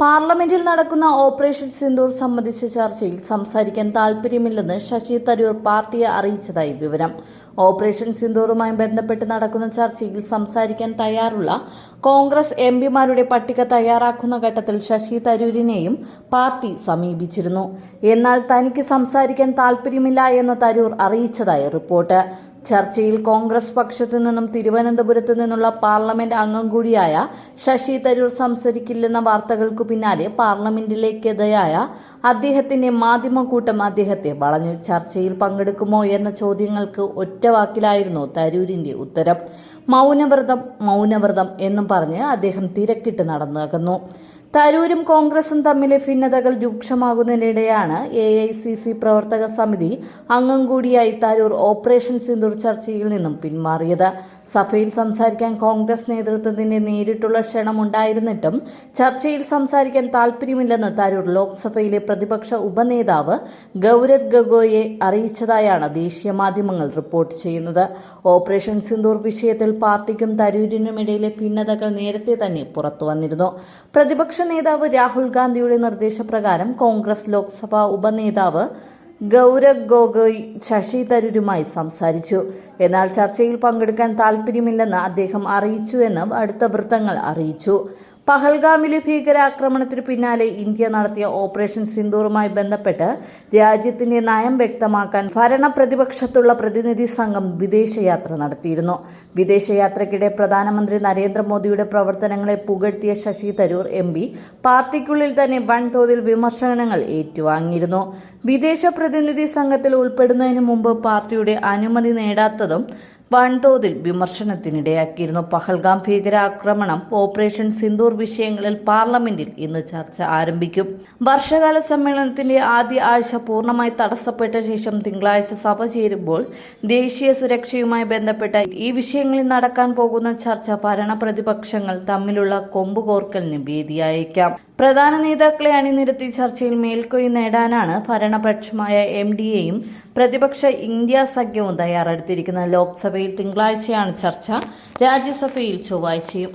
പാർലമെന്റിൽ നടക്കുന്ന ഓപ്പറേഷൻ സിന്ദൂർ സംബന്ധിച്ച ചർച്ചയിൽ സംസാരിക്കാൻ താൽപര്യമില്ലെന്ന് ശശി തരൂർ പാർട്ടിയെ അറിയിച്ചതായി വിവരം. ഓപ്പറേഷൻ സിന്ദൂറുമായി ബന്ധപ്പെട്ട് നടക്കുന്ന ചർച്ചയിൽ സംസാരിക്കാൻ തയ്യാറുള്ള കോൺഗ്രസ് എം പിമാരുടെ പട്ടിക തയ്യാറാക്കുന്ന ഘട്ടത്തിൽ ശശി തരൂരിനെയും പാർട്ടി സമീപിച്ചിരുന്നു. എന്നാൽ തനിക്ക് സംസാരിക്കാൻ താൽപര്യമില്ല എന്ന് തരൂർ അറിയിച്ചതായി റിപ്പോർട്ട്. ചർച്ചയിൽ കോൺഗ്രസ് പക്ഷത്തു നിന്നും തിരുവനന്തപുരത്തു നിന്നുള്ള പാർലമെന്റ് അംഗം കൂടിയായ ശശി തരൂർ സംസാരിക്കില്ലെന്ന വാർത്തകൾക്കു പിന്നാലെ പാർലമെന്റിലേക്കെതിരായ അദ്ദേഹത്തിന്റെ മാധ്യമക്കൂട്ടം അദ്ദേഹത്തെ വളഞ്ഞു. ചർച്ചയിൽ പങ്കെടുക്കുമോ എന്ന ചോദ്യങ്ങൾക്ക് ഒറ്റ വാക്കിലായിരുന്നു തരൂരിന്റെ ഉത്തരം. മൗനവ്രതം മൗനവ്രതം എന്നും പറഞ്ഞ് അദ്ദേഹം തിരക്കിട്ട് നടന്നകന്നു. തരൂരും കോൺഗ്രസും തമ്മിലെ ഭിന്നതകൾ രൂക്ഷമാകുന്നതിനിടെയാണ് എ ഐ സി സി പ്രവർത്തക സമിതി അംഗം കൂടിയായി തരൂർ ഓപ്പറേഷൻ സിന്ദൂർ ചർച്ചയിൽ നിന്നും പിന്മാറിയത്. സഭയിൽ സംസാരിക്കാൻ കോൺഗ്രസ് നേതൃത്വത്തിന്റെ നേരിട്ടുള്ള ക്ഷണമുണ്ടായിരുന്നിട്ടും ചർച്ചയിൽ സംസാരിക്കാൻ താൽപര്യമില്ലെന്ന് തരൂർ ലോക്സഭയിലെ പ്രതിപക്ഷ ഉപനേതാവ് ഗൌരവ് ഗഗോയെ അറിയിച്ചതായാണ് ദേശീയ മാധ്യമങ്ങൾ റിപ്പോർട്ട് ചെയ്യുന്നത്. ഓപ്പറേഷൻ സിന്ദൂർ വിഷയത്തിൽ പാർട്ടിക്കും തരൂരിനുമിടയിലെ ഭിന്നതകൾ നേരത്തെ തന്നെ പുറത്തു വന്നിരുന്നു പ്രതിപക്ഷ നേതാവ് രാഹുൽ ഗാന്ധിയുടെ നിർദ്ദേശപ്രകാരം കോൺഗ്രസ് ലോക്സഭാ ഉപനേതാവ് ഗൗരവ് ഗൊഗോയ് ശശി തരൂരുമായി സംസാരിച്ചു. എന്നാൽ ചർച്ചയിൽ പങ്കെടുക്കാൻ താൽപര്യമില്ലെന്ന് അദ്ദേഹം അറിയിച്ചുവെന്ന് അടുത്ത വൃത്തങ്ങൾ അറിയിച്ചു. പഹൽഗാമിലെ ഭീകരാക്രമണത്തിനു പിന്നാലെ ഇന്ത്യ നടത്തിയ ഓപ്പറേഷൻ സിന്ദൂറുമായി ബന്ധപ്പെട്ട് രാജ്യത്തിന്റെ നയം വ്യക്തമാക്കാൻ ഭരണപ്രതിപക്ഷത്തുള്ള പ്രതിനിധി സംഘം വിദേശയാത്ര നടത്തിയിരുന്നു. വിദേശയാത്രയ്ക്കിടെ പ്രധാനമന്ത്രി നരേന്ദ്രമോദിയുടെ പ്രവർത്തനങ്ങളെ പുകഴ്ത്തിയ ശശി തരൂർ എം പി പാർട്ടിക്കുള്ളിൽ തന്നെ വൻതോതിൽ വിമർശനങ്ങൾ ഏറ്റുവാങ്ങിയിരുന്നു. വിദേശ പ്രതിനിധി സംഘത്തിൽ ഉൾപ്പെടുന്നതിന് മുമ്പ് പാർട്ടിയുടെ അനുമതി നേടാത്തതും വൻതോതിൽ വിമർശനത്തിനിടയാക്കിയിരുന്നു. പഹൽഗാം ഭീകരാക്രമണം ഓപ്പറേഷൻ സിന്ദൂർ വിഷയങ്ങളിൽ പാർലമെന്റിൽ ഇന്ന് ചർച്ച ആരംഭിക്കും. വർഷകാല സമ്മേളനത്തിന്റെ ആദ്യ ആഴ്ച പൂർണമായി തടസ്സപ്പെട്ട ശേഷം തിങ്കളാഴ്ച സഭ ചേരുമ്പോൾ ദേശീയ സുരക്ഷയുമായി ബന്ധപ്പെട്ട ഈ വിഷയങ്ങളിൽ നടക്കാൻ പോകുന്ന ചർച്ച ഭരണപ്രതിപക്ഷങ്ങൾ തമ്മിലുള്ള കൊമ്പുകോർക്കലിന് വേദിയായേക്കാം പ്രധാന നേതാക്കളെ അണിനിരത്തി ചർച്ചയിൽ മേൽക്കൊയ് നേടാനാണ് ഭരണപക്ഷമായ എം ഡി എയും പ്രതിപക്ഷ ഇന്ത്യ സഖ്യവും തയ്യാറെടുത്തിരിക്കുന്നത്. ലോക്സഭയിൽ തിങ്കളാഴ്ചയാണ് ചർച്ച. രാജ്യസഭയിൽ ചൊവ്വാഴ്ചയും.